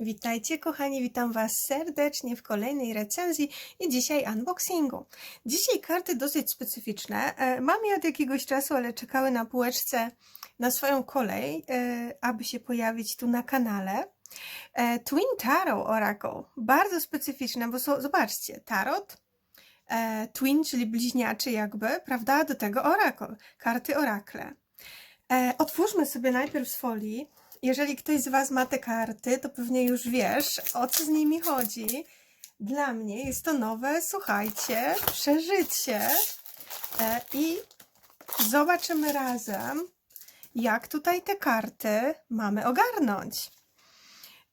Witajcie kochani, witam Was serdecznie w kolejnej recenzji i dzisiaj unboxingu. Dzisiaj karty dosyć specyficzne. E, Mam je od jakiegoś czasu, ale czekały na półeczce na swoją kolej, e, aby się pojawić tu na kanale. E, Twin Tarot Oracle, bardzo specyficzne, bo są, zobaczcie, tarot, twin, czyli bliźniaczy jakby, prawda, do tego oracle, karty orakle. E, Otwórzmy sobie najpierw z folii, jeżeli ktoś z Was ma te karty, to pewnie już wiesz, o co z nimi chodzi. Dla mnie jest to nowe, słuchajcie, przeżycie. E, I zobaczymy razem, jak tutaj te karty mamy ogarnąć.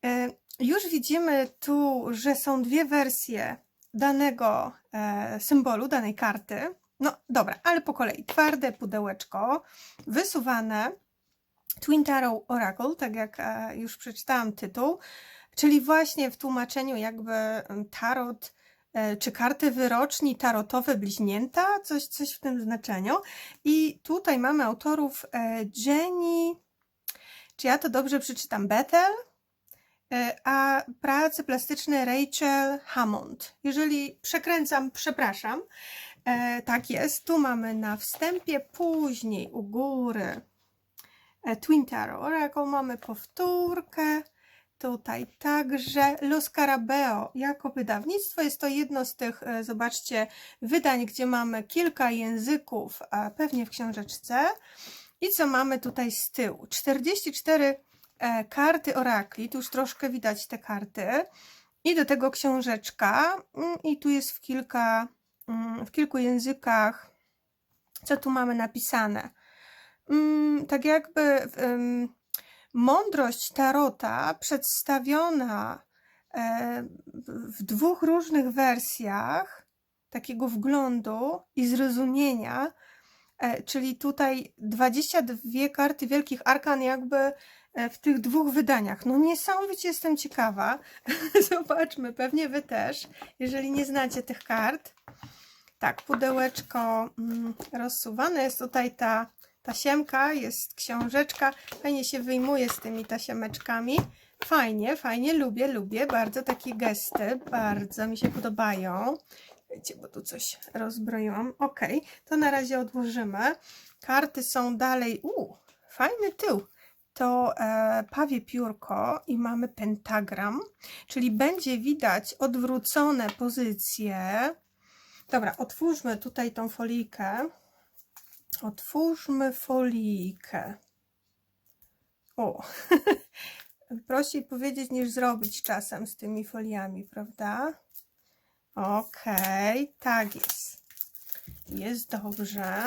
E, Już widzimy tu, że są dwie wersje danego e, symbolu, danej karty. No dobra, ale po kolei. Twarde pudełeczko, wysuwane Twin Tarot Oracle, tak jak e, już przeczytałam tytuł, czyli właśnie w tłumaczeniu jakby tarot e, czy karty wyroczni tarotowe bliźnięta, coś, coś w tym znaczeniu. I tutaj mamy autorów e, Jenny, czy ja to dobrze przeczytam, Bethel, a prace plastyczne Rachel Hammond. Jeżeli przekręcam, przepraszam. Tak jest, tu mamy na wstępie, później u góry Twin Tarot Oracle, mamy powtórkę, tutaj także Los Scarabeo jako wydawnictwo, jest to jedno z tych, e, zobaczcie, wydań, gdzie mamy kilka języków, a pewnie w książeczce. I co mamy tutaj z tyłu? 44 e, karty orakli, tu już troszkę widać te karty. I do tego książeczka, mm, i tu jest w kilka, mm, w kilku językach, co tu mamy napisane mm, tak jakby mądrość tarota przedstawiona e, w dwóch różnych wersjach takiego wglądu i zrozumienia, e, czyli tutaj 22 karty wielkich arkan jakby e, w tych dwóch wydaniach. No niesamowicie jestem ciekawa. Zobaczmy, pewnie wy też, jeżeli nie znacie tych kart. Tak, pudełeczko mm, rozsuwane jest tutaj ta tasiemka, jest książeczka. Fajnie się wyjmuje z tymi tasiemeczkami. Fajnie, fajnie, lubię, lubię. Bardzo takie gesty, bardzo mi się podobają. Wiecie, bo tu coś rozbroiłam. Ok, to na razie odłożymy. Karty są dalej. U, fajny tył. To e, pawie piórko i mamy pentagram, czyli będzie widać odwrócone pozycje. Dobra, otwórzmy tutaj tą folijkę. Otwórzmy folijkę. O, prościej powiedzieć niż zrobić czasem z tymi foliami, prawda? Okej, tak jest. Jest dobrze.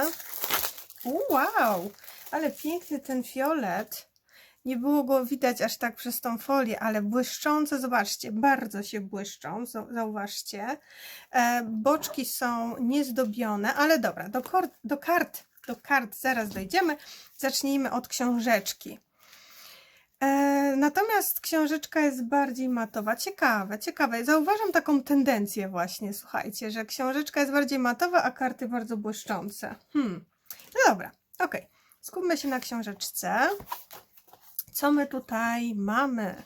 Wow, ale piękny ten fiolet. Nie było go widać aż tak przez tą folię, ale błyszczące, zobaczcie, bardzo się błyszczą, zau- zauważcie. E, boczki są niezdobione, ale dobra, do, do kart do kart zaraz dojdziemy. Zacznijmy od książeczki. E, natomiast książeczka jest bardziej matowa. Ciekawe, ciekawe. Zauważam taką tendencję właśnie, słuchajcie, że książeczka jest bardziej matowa, a karty bardzo błyszczące. Hmm. No dobra, ok. Skupmy się na książeczce. Co my tutaj mamy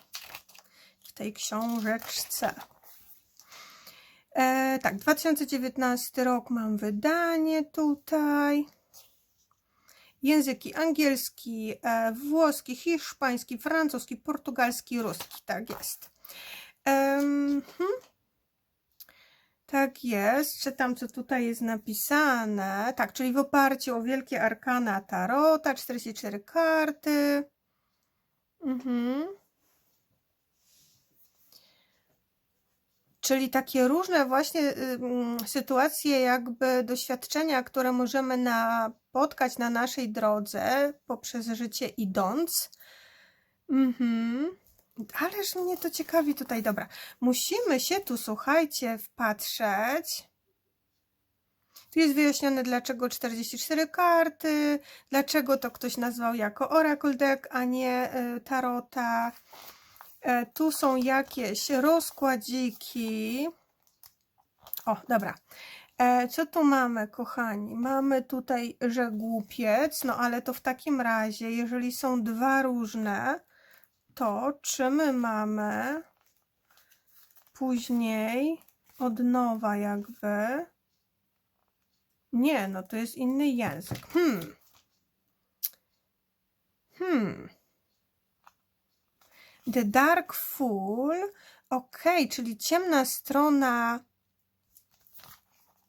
w tej książeczce? E, tak, 2019 rok mam wydanie tutaj. Języki angielski, e, włoski, hiszpański, francuski, portugalski, ruski. Tak jest. Em, hmm. Tak jest. Czytam, co tutaj jest napisane. Tak, czyli w oparciu o wielkie arkana Tarota, 44 karty. Mhm. Czyli takie różne właśnie sytuacje, jakby doświadczenia, które możemy napotkać na naszej drodze poprzez życie idąc. Mhm. Ależ mnie to ciekawi tutaj. Dobra, musimy się tu, słuchajcie, wpatrzeć. Tu jest wyjaśnione, dlaczego 44 karty, dlaczego to ktoś nazwał jako Oracle Deck, a nie y, Tarota. E, tu są jakieś rozkładziki. O, dobra. E, co tu mamy, kochani? Mamy tutaj, że głupiec, no ale to w takim razie, jeżeli są dwa różne, to, czy my mamy później od nowa jakby. Nie, no to jest inny język. Hmm. Hmm. The Dark Fool. Ok, czyli ciemna strona.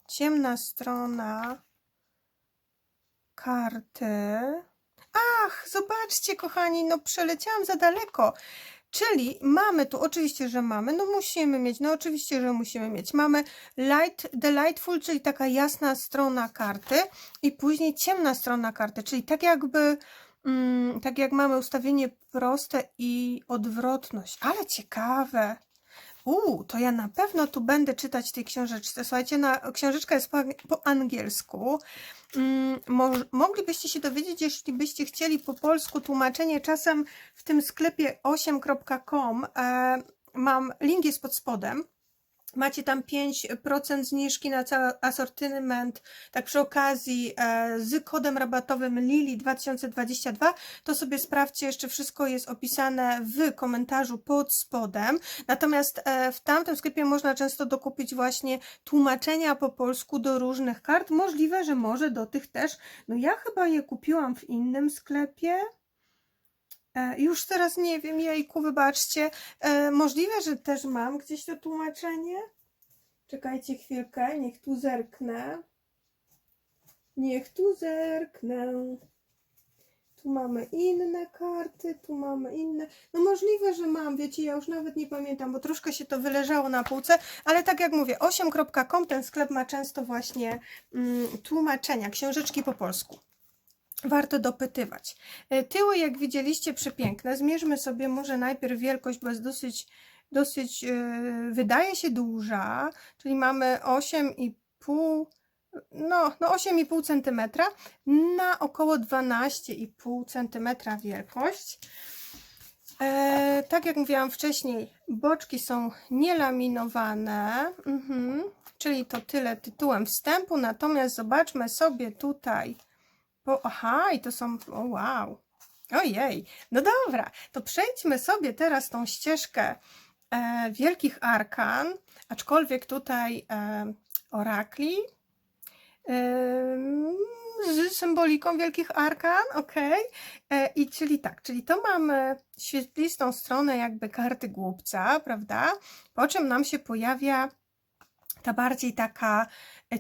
Ciemna strona karty. Ach, zobaczcie, kochani, no przeleciałam za daleko. Czyli mamy tu, oczywiście, że mamy, no musimy mieć, no oczywiście, że musimy mieć. Mamy light, delightful, czyli taka jasna strona karty i później ciemna strona karty, czyli tak jakby, tak jak mamy ustawienie proste i odwrotność. Ale ciekawe. Uuu, to ja na pewno tu będę czytać tej książeczce. Słuchajcie, na, książeczka jest po, po angielsku. Mm, mo, moglibyście się dowiedzieć, jeśli byście chcieli po polsku tłumaczenie. Czasem w tym sklepie 8.com e, mam link jest pod spodem. Macie tam 5% zniżki na cały asortyment. Tak przy okazji e, z kodem rabatowym Lili2022 to sobie sprawdźcie, jeszcze wszystko jest opisane w komentarzu pod spodem. Natomiast e, w tamtym sklepie można często dokupić właśnie tłumaczenia po polsku do różnych kart. Możliwe, że może do tych też. No ja chyba je kupiłam w innym sklepie. E, Już teraz nie wiem, jejku, wybaczcie. E, możliwe, że też mam gdzieś to tłumaczenie. Czekajcie chwilkę, niech tu zerknę. Niech tu zerknę. Tu mamy inne karty, tu mamy inne. No możliwe, że mam, wiecie, ja już nawet nie pamiętam, bo troszkę się to wyleżało na półce, ale tak jak mówię, 8.com ten sklep ma często właśnie mm, tłumaczenia, książeczki po polsku. Warto dopytywać. E, Tyły, jak widzieliście, przepiękne. Zmierzmy sobie może najpierw wielkość, bo jest dosyć, dosyć yy, wydaje się duża, czyli mamy 8,5 no, no 8,5 cm na około 12,5 cm wielkość. E, tak jak mówiłam wcześniej, boczki są nielaminowane, mhm. czyli to tyle tytułem wstępu, natomiast zobaczmy sobie tutaj bo, aha, i to są. O, wow. Ojej. No dobra, to przejdźmy sobie teraz tą ścieżkę e, wielkich arkan, aczkolwiek tutaj e, orakli e, z symboliką wielkich arkan, ok. E, I czyli tak, czyli to mamy świetlistą stronę jakby karty głupca, prawda? Po czym nam się pojawia ta bardziej taka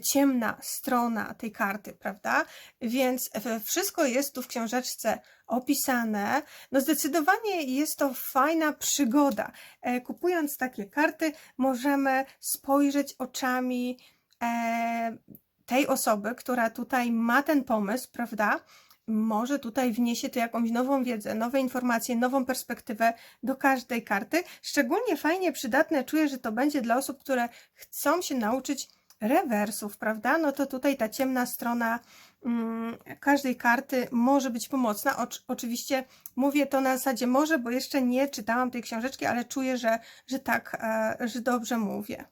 ciemna strona tej karty, prawda? Więc e, wszystko jest tu w książeczce opisane. No zdecydowanie jest to fajna przygoda. E, Kupując takie karty, możemy spojrzeć oczami e, tej osoby, która tutaj ma ten pomysł, prawda? Może tutaj wniesie to jakąś nową wiedzę, nowe informacje, nową perspektywę do każdej karty. Szczególnie fajnie przydatne czuję, że to będzie dla osób, które chcą się nauczyć rewersów, prawda? No to tutaj ta ciemna strona mm, każdej karty może być pomocna. Oczy, oczywiście mówię to na zasadzie może, bo jeszcze nie czytałam tej książeczki, ale czuję, że, że tak, e, że dobrze mówię.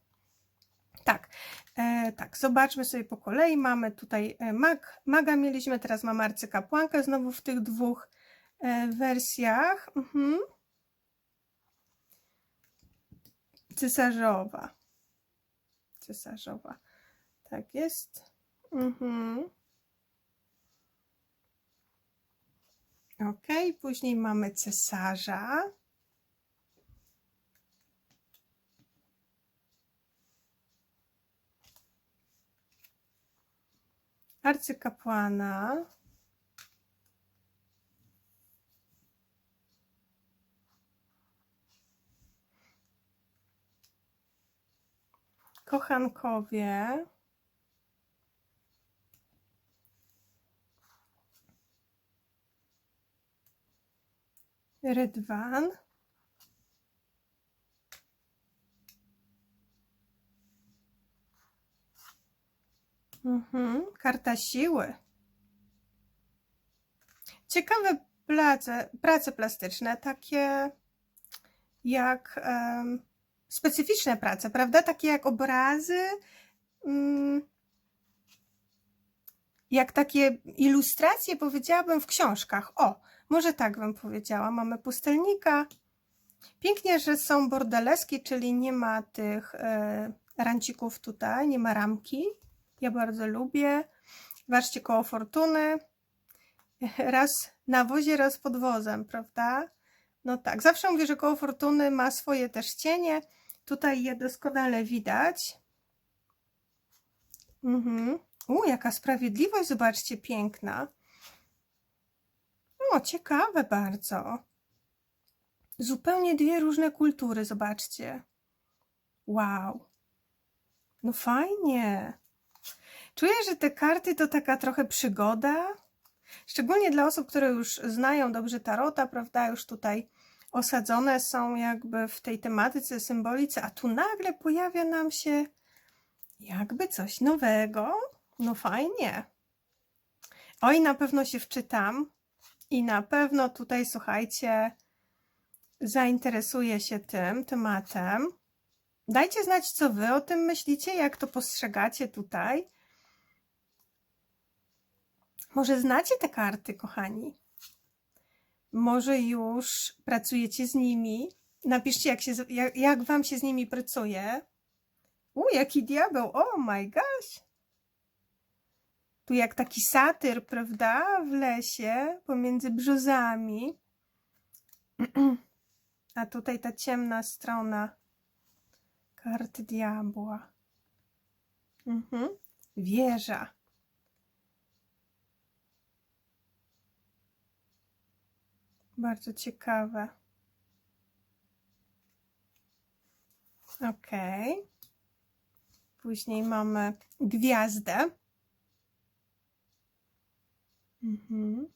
Tak, tak, zobaczmy sobie po kolei. Mamy tutaj e, mag, maga mieliśmy, teraz mamy arcykapłankę znowu w tych dwóch e, wersjach. Mhm. Cesarzowa. Cesarzowa. Tak jest. Mhm. Ok, później mamy cesarza. Arcykapłana. Kochankowie. Rydwan. Mhm, karta siły. Ciekawe prace, prace plastyczne, takie jak em, specyficzne prace, prawda? Takie jak obrazy, mm, jak takie ilustracje, powiedziałabym, w książkach. O, może tak bym powiedziała. Mamy pustelnika, Pięknie, że są bordeleski, czyli nie ma tych e, rancików tutaj, nie ma ramki. Ja bardzo lubię. Zobaczcie, koło fortuny. Raz na wozie, raz pod wozem, prawda? No tak, zawsze mówię, że koło fortuny ma swoje też cienie. Tutaj je doskonale widać. Mhm. U, jaka sprawiedliwość, zobaczcie, piękna. O, ciekawe bardzo. Zupełnie dwie różne kultury, zobaczcie. Wow. No fajnie. Czuję, że te karty to taka trochę przygoda. Szczególnie dla osób, które już znają dobrze tarota, prawda? Już tutaj osadzone są jakby w tej tematyce, symbolice, a tu nagle pojawia nam się jakby coś nowego. No fajnie. Oj, na pewno się wczytam i na pewno tutaj, słuchajcie, zainteresuję się tym tematem. Dajcie znać, co wy o tym myślicie, jak to postrzegacie tutaj. Może znacie te karty, kochani? Może już pracujecie z nimi? Napiszcie, jak, się, jak, jak wam się z nimi pracuje. U, jaki diabeł! Oh my gosh! Tu jak taki satyr, prawda? W lesie, pomiędzy brzozami. A tutaj ta ciemna strona karty diabła. Mhm. Wieża. Bardzo ciekawe. Ok. Później mamy gwiazdę. Mhm.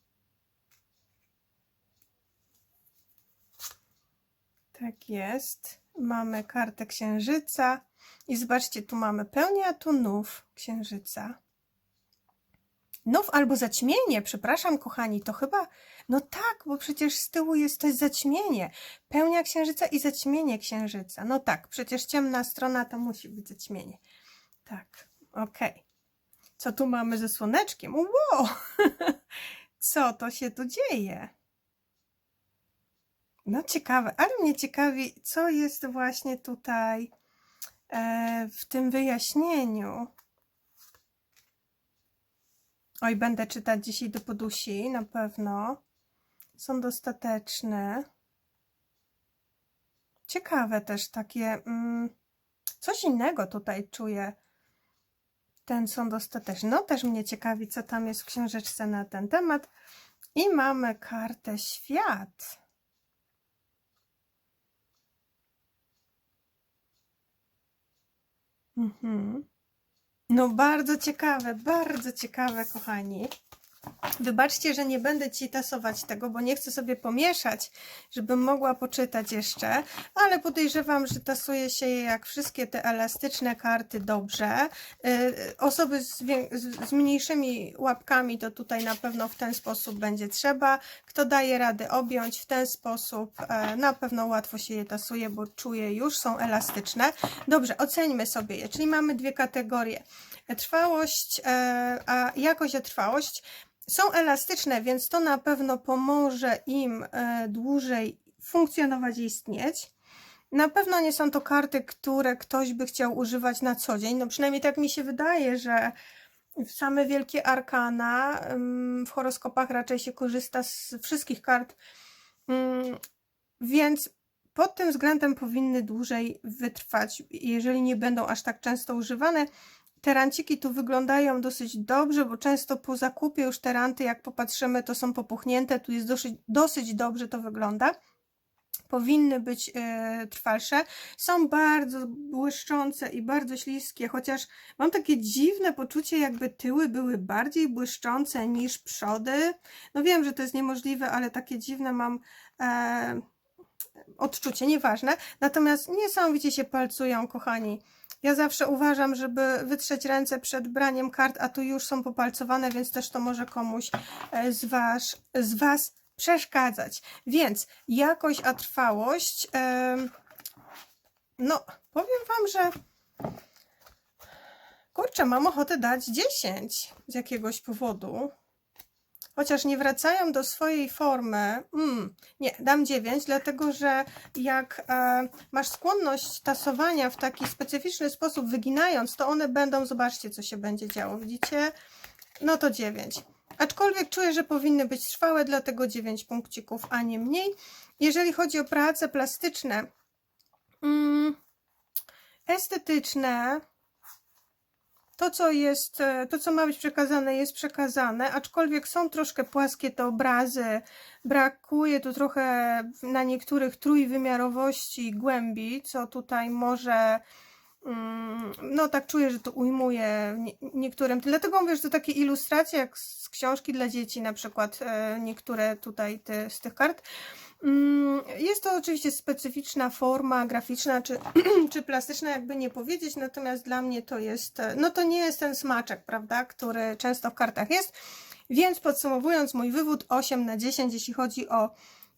Tak jest. Mamy kartę księżyca. I zobaczcie, tu mamy pełnię, a tu nów księżyca. Nów albo zaćmienie, przepraszam, kochani, to chyba. No tak, bo przecież z tyłu jest to zaćmienie. Pełnia księżyca i zaćmienie księżyca. No tak, przecież ciemna strona to musi być zaćmienie. Tak, okej. Co tu mamy ze słoneczkiem? Wow! Co to się tu dzieje? No ciekawe, ale mnie ciekawi, co jest właśnie tutaj e, w tym wyjaśnieniu. Oj, będę czytać dzisiaj do podusi, na pewno. Są dostateczne. Ciekawe też takie. Mm, coś innego tutaj czuję. Ten sąd ostateczny. No też mnie ciekawi, co tam jest w książeczce na ten temat. I mamy kartę świat. Mhm. No bardzo ciekawe, bardzo ciekawe, kochani. Wybaczcie, że nie będę ci tasować tego, bo nie chcę sobie pomieszać, żebym mogła poczytać jeszcze, ale podejrzewam, że tasuje się je jak wszystkie te elastyczne karty dobrze. Y, Osoby z, z mniejszymi łapkami to tutaj na pewno w ten sposób będzie trzeba. Kto daje radę objąć w ten sposób, e, na pewno łatwo się je tasuje, bo czuję już, są elastyczne. Dobrze, oceńmy sobie je, czyli mamy dwie kategorie. Trwałość, e, a jakość, a trwałość są elastyczne, więc to na pewno pomoże im e, dłużej funkcjonować i istnieć. Na pewno nie są to karty, które ktoś by chciał używać na co dzień. No przynajmniej tak mi się wydaje, że same wielkie arkana w horoskopach raczej się korzysta z wszystkich kart, Ym, więc pod tym względem powinny dłużej wytrwać, jeżeli nie będą aż tak często używane. Te ranciki tu wyglądają dosyć dobrze, bo często po zakupie już te ranty, jak popatrzymy, to są popuchnięte. Tu jest dosyć, dosyć dobrze to wygląda. Powinny być e, trwalsze. Są bardzo błyszczące i bardzo śliskie, chociaż mam takie dziwne poczucie, jakby tyły były bardziej błyszczące niż przody. No wiem, że to jest niemożliwe, ale takie dziwne mam e, odczucie, nieważne. Natomiast niesamowicie się palcują, kochani. Ja zawsze uważam, żeby wytrzeć ręce przed braniem kart, a tu już są popalcowane, więc też to może komuś e, z was, z was przeszkadzać. Więc jakość, a trwałość. no, powiem wam, że kurczę, mam ochotę dać 10 z jakiegoś powodu. Chociaż nie wracają do swojej formy. Mm, nie, dam 9, dlatego że jak e, masz skłonność tasowania w taki specyficzny sposób, wyginając, to one będą, zobaczcie, co się będzie działo, widzicie? No to 9. Aczkolwiek czuję, że powinny być trwałe, dlatego 9 punkcików, a nie mniej. Jeżeli chodzi o prace plastyczne, mm, estetyczne, to co jest, e, to co ma być przekazane jest przekazane, aczkolwiek są troszkę płaskie te obrazy, brakuje tu trochę na niektórych trójwymiarowości głębi, co tutaj może no tak czuję, że to ujmuje nie- niektórym. Dlatego mówię, że to takie ilustracje jak z książki dla dzieci, na przykład e, niektóre tutaj te, z tych kart. Mm, Jest to oczywiście specyficzna forma graficzna czy, czy plastyczna, jakby nie powiedzieć, natomiast dla mnie to jest, e, no to nie jest ten smaczek, prawda, który często w kartach jest. Więc podsumowując mój wywód 8 na 10, jeśli chodzi o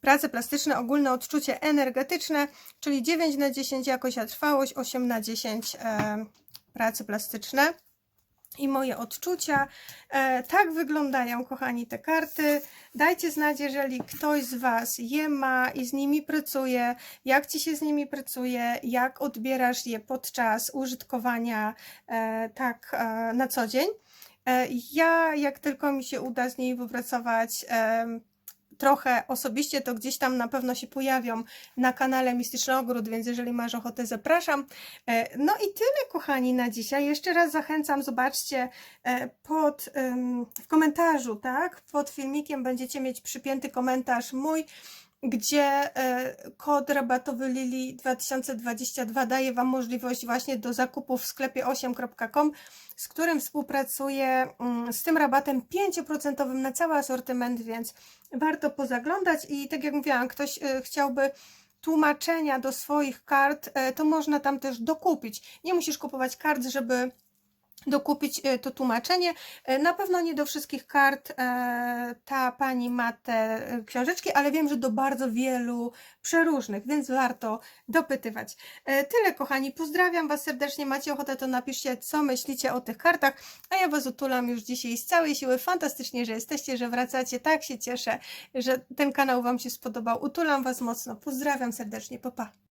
prace plastyczne, ogólne odczucie energetyczne, czyli 9 na 10 jakość a trwałość, 8 na 10 e, prace plastyczne. I moje odczucia. E, tak wyglądają, kochani, te karty. Dajcie znać, jeżeli ktoś z Was je ma i z nimi pracuje, jak Ci się z nimi pracuje, jak odbierasz je podczas użytkowania e, tak e, na co dzień. E, ja, jak tylko mi się uda z niej wypracować em, trochę osobiście, to gdzieś tam na pewno się pojawią na kanale Mistyczny Ogród, więc jeżeli masz ochotę, zapraszam. E, No i tyle, kochani, na dzisiaj. Jeszcze raz zachęcam, zobaczcie e, pod, w komentarzu, tak? Pod filmikiem będziecie mieć przypięty komentarz mój, gdzie e, kod rabatowy Lili 2022 daje Wam możliwość właśnie do zakupu w sklepie 8.com, z którym współpracuję mm, z tym rabatem 5% na cały asortyment, więc warto pozaglądać i tak jak mówiłam, ktoś e, chciałby tłumaczenia do swoich kart, e, to można tam też dokupić. Nie musisz kupować kart, żeby dokupić e, to tłumaczenie. E, Na pewno nie do wszystkich kart e, ta pani ma te książeczki, ale wiem, że do bardzo wielu przeróżnych, więc warto dopytywać. Tyle, kochani. Pozdrawiam Was serdecznie. Macie ochotę, to napiszcie, co myślicie o tych kartach. A ja Was utulam już dzisiaj z całej siły. Fantastycznie, że jesteście, że wracacie. Tak się cieszę, że ten kanał Wam się spodobał. Utulam Was mocno. Pozdrawiam serdecznie. Pa, pa.